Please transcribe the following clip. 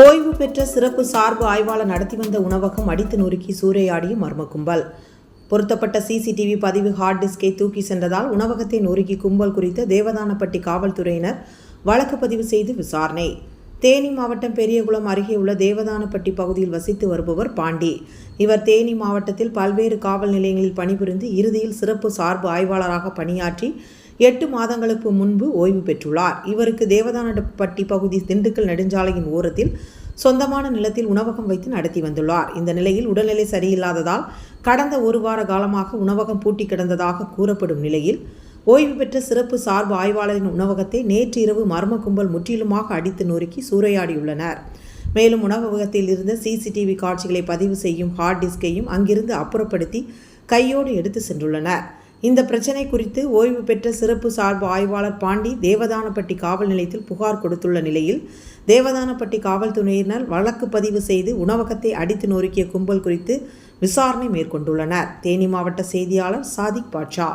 ஓய்வு பெற்ற சிறப்பு சார்பு ஆய்வாளர் நடத்தி வந்த உணவகம் அடித்து நொறுக்கி சூறையாடிய மர்ம கும்பல். பொருத்தப்பட்ட சிசிடிவி பதிவு ஹார்ட் டிஸ்கை தூக்கி சென்றதால் உணவகத்தை நொறுக்கி கும்பல் குறித்த தேவதானப்பட்டி காவல்துறையினர் வழக்கு பதிவு செய்து விசாரணை. தேனி மாவட்டம் பெரியகுளம் அருகே உள்ள தேவதானப்பட்டி பகுதியில் வசித்து வருபவர் பாண்டி. இவர் தேனி மாவட்டத்தில் பல்வேறு காவல் நிலையங்களில் பணிபுரிந்து இறுதியில் சிறப்பு சார்பு ஆய்வாளராக பணியாற்றி எட்டு மாதங்களுக்கு முன்பு ஓய்வு பெற்றுள்ளார். இவருக்கு தேவதானப்பட்டி பகுதி திண்டுக்கல் நெடுஞ்சாலையின் ஓரத்தில் சொந்தமான நிலத்தில் உணவகம் வைத்து நடத்தி வந்துள்ளார். இந்த நிலையில் உடல்நிலை சரியில்லாததால் கடந்த ஒரு வார காலமாக உணவகம் பூட்டி கிடந்ததாக கூறப்படும் நிலையில் ஓய்வு பெற்ற சிறப்பு சார்பு ஆய்வாளரின் உணவகத்தை நேற்று இரவு மர்ம கும்பல் முற்றிலுமாக அடித்து நொறுக்கி சூறையாடியுள்ளனர். மேலும் உணவகத்தில் இருந்த சிசிடிவி காட்சிகளை பதிவு செய்யும் ஹார்ட் டிஸ்கையும் அங்கிருந்து அப்புறப்படுத்தி கையோடு எடுத்து சென்றுள்ளனர். இந்த பிரச்சனை குறித்து ஓய்வு பெற்ற சிறப்பு சார்பு ஆய்வாளர் பாண்டி தேவதானப்பட்டி காவல் நிலையத்தில் புகார் கொடுத்துள்ள நிலையில் தேவதானப்பட்டி காவல்துறையினர் வழக்கு பதிவு செய்து உணவகத்தை அடித்து நொறுக்கிய கும்பல் குறித்து விசாரணை மேற்கொண்டுள்ளனர். தேனி மாவட்ட செய்தியாளர் சாதிக் பாட்ஷா.